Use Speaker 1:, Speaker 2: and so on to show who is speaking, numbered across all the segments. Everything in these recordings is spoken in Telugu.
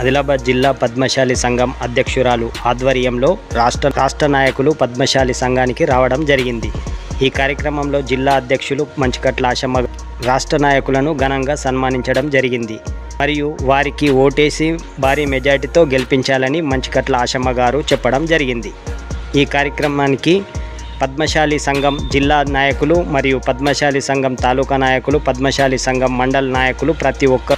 Speaker 1: ఆదిలాబాద్ జిల్లా పద్మశాలి సంఘం అధ్యక్షురాలు ఆధ్వర్యంలో రాష్ట్ర రాష్ట్ర నాయకులు పద్మశాలి సంఘానికి రావడం జరిగింది. ఈ కార్యక్రమంలో జిల్లా అధ్యక్షులు మంచికట్ల ఆశమ్మ రాష్ట్ర నాయకులను ఘనంగా సన్మానించడం జరిగింది. మరియు వారికి ఓటేసి భారీ మెజార్టీతో గెలిపించాలని మంచికట్ల ఆశమ్మ గారు చెప్పడం జరిగింది. ఈ కార్యక్రమానికి పద్మశాలి సంఘం జిల్లా నాయకులు మరియు పద్మశాలి సంఘం తాలూకా నాయకులు పద్మశాలి సంఘం మండల నాయకులు ప్రతి ఒక్క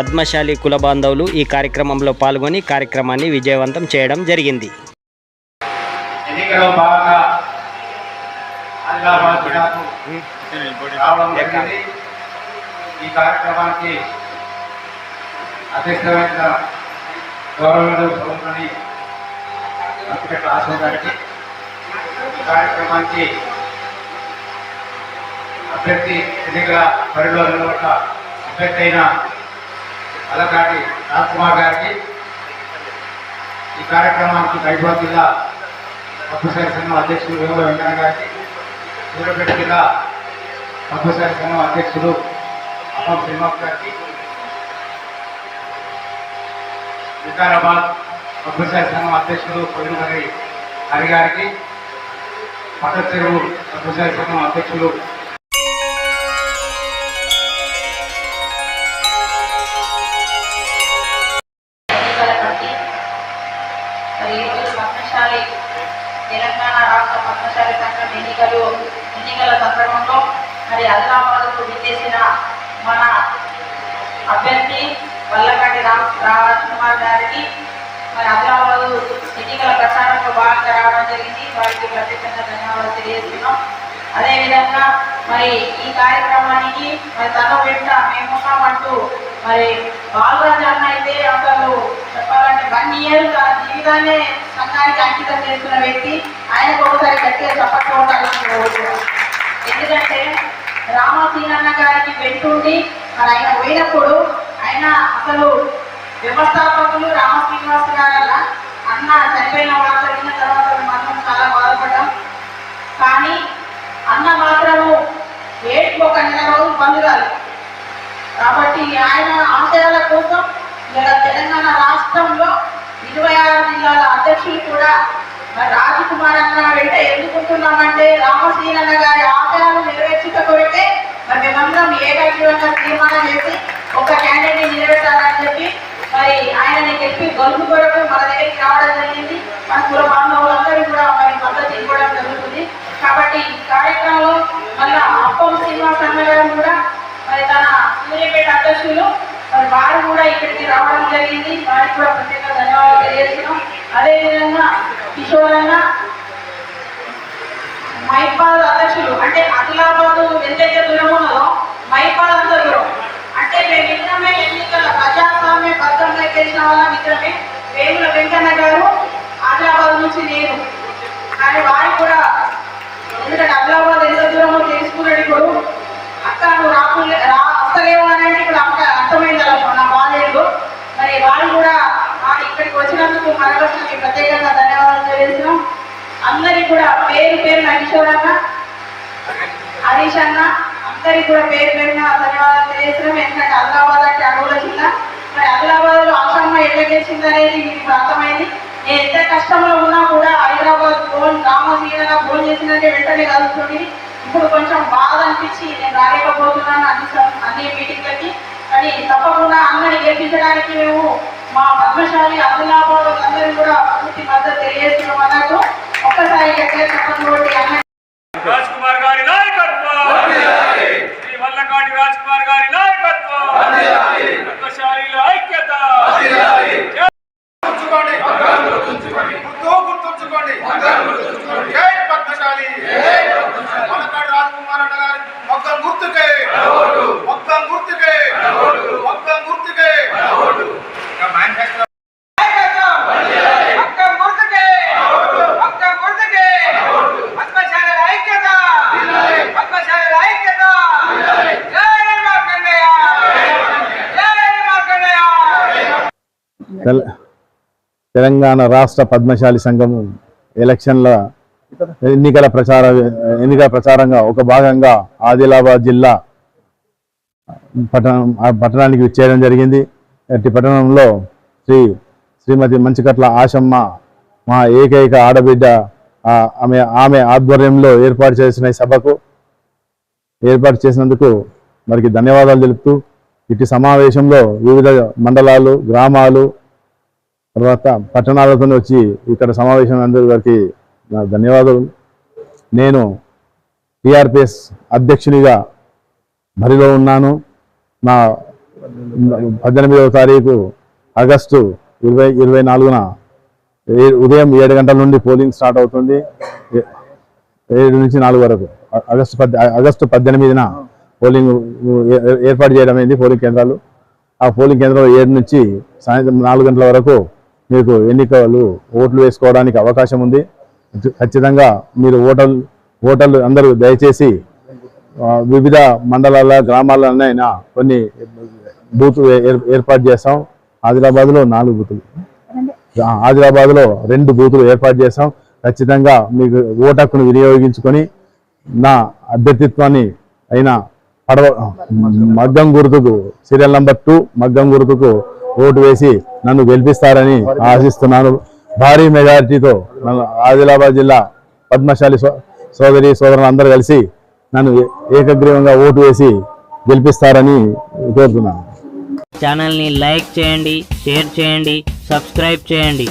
Speaker 1: పద్మశాలి కుల బాంధవులు ఈ కార్యక్రమంలో పాల్గొని కార్యక్రమాన్ని విజయవంతం చేయడం జరిగింది.
Speaker 2: ఈ కార్యక్రమానికి అధ్యక్షమైన ఈ కార్యక్రమానికి అభ్యర్థి ఎన్నికల బరిలో అభ్యర్థి అయిన అలకాటి రాజ్కుమార్ గారికి ఈ కార్యక్రమానికి హైదరాబాద్ జిల్లా పద్మశాలి సంఘం అధ్యక్షులు వేముల వెంకన్న గారికి సూర్యాపేట జిల్లా పద్మశాలి సంఘం అధ్యక్షులు అప్పం శ్రీనివాస్ గారికి వికారాబాద్ పద్మశాలి సంఘం అధ్యక్షులు పొదినగరి హరి గారికి పట్ట పద్మశాలి సంఘం అధ్యక్షులు
Speaker 3: మరి ఈరోజు పద్మశాలి తెలంగాణ రాష్ట్ర పద్మశాలి సంఘం ఎన్నికలు ఎన్నికల సందర్భంలో మరి ఆదిలాబాద్కు విచ్చేసిన మన అభ్యర్థి వల్లకంటి రామ్ రాజ్ కుమార్ గారికి మరి ఆదిలాబాద్ ఎన్నికల ప్రచారంలో భాగంగా రావడం జరిగింది. వారికి ప్రత్యేకంగా ధన్యవాదాలు తెలియజేస్తున్నాం. అదేవిధంగా మరి ఈ కార్యక్రమానికి మరి తన వెంట మేము అంటూ మరి బాలరాజు సంఘానికి చేసుకున్న వ్యక్తి ఆయనకు ఒకసారి గట్టిగా చప్పట్లు కొట్టాలని ఎందుకంటే రామసీనన్న గారికి వెంటుండి మరి ఆయన పోయినప్పుడు ఆయన అసలు వ్యవస్థాపకులు రామ శ్రీనివాస్ గారల్ల అన్న చనిపోయిన వార్త విన్న తర్వాత మనం చాలా బాధపడ్డాం. కానీ అన్న మాత్రము ఏడుకు ఒక నెల రోజులు బంద్ కాబట్టి ఆయన ఆశయాల కోసం ఇక్కడ తెలంగాణ రాష్ట్రంలో ఇరవై ఆరు జిల్లాల అధ్యక్షులు కూడా మరి రాజకుమార్ అన్న వెంట ఎందుకుంటున్నామంటే రామసీనన్న గారి ఆశయాలు నెరవేర్చుట కొరకే మరి మేమందరం ఏకగ్రీవంగా తీర్మానం చేసి ఒక క్యాండిడేట్ నిలబెట్టాలని చెప్పి మరి ఆయనని గెలిపి గొలుపు కొరకు మన దగ్గరికి రావడం జరిగింది. మన కుల బాంధవులందరూ కూడా మరి మద్దతు ఇవ్వడం జరుగుతుంది. కాబట్టి ఈ కార్యక్రమంలో మళ్ళా అప్పం శ్రీనివాస్ అన్నగారు కూడా మరి తన సూర్యపేట అధ్యక్షులు మరి వారు కూడా ఇక్కడికి రావడం జరిగింది. వారికి కూడా ప్రత్యేక ధన్యవాదాలు తెలియజేస్తున్నాం. అదేవిధంగా కిషోర్ మైపాల్ అధ్యక్షులు అంటే అదిలాబాద్ ఎంతైతే దూరం ఉన్నదో మైపాల్ అంత దూరం. అంటే మేము ఇద్దరమే ఎన్నికల ప్రజాస్వామ్య బద్దంగా చేసిన వాళ్ళం ఇద్దరమే. వేముల వెంకన్న గారు ఆదిలాబాద్ నుంచి నేను. కానీ వారికి కూడా ఎందుకంటే ఆదిలాబాద్ ఎంత దూరమో తెలుసుకున్నాడు ఇప్పుడు అక్క నువ్వు రాకుండా రా వస్తలేవు అని అంటే ఇప్పుడు అక్క అర్థమైంది అలా నా బాధేడు మరి వాళ్ళు కూడా ఆ ఇక్కడికి మీకు మరొకసారి ప్రత్యేకంగా ధన్యవాదాలు తెలియజేస్తున్నాం. అందరికి కూడా పేరు పేరున కిషోర్ అన్న హరీష్ అన్న అందరికి కూడా పేరు పేరున ధన్యవాదాలు తెలియజేస్తున్నాం. ఎందుకంటే ఆదిలాబాద్ అంటే అడవుల జిల్లా మరి ఆదిలాబాద్లో ఆశ్రమ ఎట్లా అనేది మీకు అర్థమైంది. నేను ఎంత కష్టంలో ఉన్నా కూడా హైదరాబాద్ ఫోన్ రామసీన ఫోన్ చేసిందంటే వెంటనే కలుగుతుంది ఇప్పుడు కొంచెం బాధ అనిపించి నేను రాలేకపోతున్నాను అన్ని అన్ని మీటింగ్లకి. కానీ తప్పకుండా అన్నని గెలిపించడానికి మేము మా పద్మశాలి ఆదిలాబాద్ అందరూ కూడా పూర్తి మద్దతు
Speaker 4: తెలంగాణ రాష్ట్ర పద్మశాలి సంఘం ఎలక్షన్ల ఎన్నికల ప్రచార ఎన్నికల ప్రచారంగా ఒక భాగంగా ఆదిలాబాద్ జిల్లా పట్టణం ఆ పట్టణానికి చేయడం జరిగింది. అట్టి పట్టణంలో శ్రీ శ్రీమతి మంచికట్ల ఆశమ్మ మా ఏకైక ఆడబిడ్డ ఆమె ఆమె ఆధ్వర్యంలో ఏర్పాటు చేసిన సభకు ఏర్పాటు చేసినందుకు మరికి ధన్యవాదాలు తెలుపుతూ ఇటు సమావేశంలో వివిధ మండలాలు గ్రామాలు తర్వాత పట్టణాలతో వచ్చి ఇక్కడ సమావేశం అందరి వారికి నా ధన్యవాదాలు. నేను టిఆర్పిఎస్ అధ్యక్షునిగా బరిలో ఉన్నాను. నా పద్దెనిమిదవ తారీఖు ఆగస్టు ఇరవై ఇరవై నాలుగున ఏ- ఉదయం ఏడు గంటల నుండి పోలింగ్ స్టార్ట్ అవుతుంది. ఏడు నుంచి నాలుగు వరకు. ఆగస్టు పద్ ఆగస్టు పద్దెనిమిదిన పోలింగ్ ఏ- ఏర్పాటు చేయడం అయింది పోలింగ్ కేంద్రాలు. ఆ పోలింగ్ కేంద్రం ఏడు నుంచి సాయంత్రం నాలుగు గంటల వరకు మీకు ఎన్నికలు ఓట్లు వేసుకోవడానికి అవకాశం ఉంది. ఖచ్చితంగా మీరు ఓటర్లు ఓటర్లు అందరూ దయచేసి వివిధ మండలాల గ్రామాలనైనా కొన్ని బూత్ ఏర్- ఏర్పాటు చేస్తాం. ఆదిలాబాద్లో నాలుగు బూతులు. ఆదిలాబాద్లో రెండు బూతులు ఏర్పాటు చేస్తాం. ఖచ్చితంగా మీకు ఓటక్కును వినియోగించుకొని నా అభ్యర్థిత్వాన్ని అయినా పడవ మగ్గం గుర్తుకు సీరియల్ నంబర్ టూ మగ్గం గుర్తుకు ఓటు వేసి నన్ను గెలిపిస్తారని ఆశిస్తున్నాను. భారీ మెజారిటీతో నన్ను ఆదిలాబాద్ జిల్లా పద్మశాలి సో- సోదరి సోదరులు అందరూ కలిసి నన్ను ఏకగ్రీవంగా ఓటు వేసి గెలిపిస్తారని కోరుతున్నాను.
Speaker 5: ఛానల్ని లైక్ చేయండి షేర్ చేయండి సబ్స్క్రైబ్ చేయండి.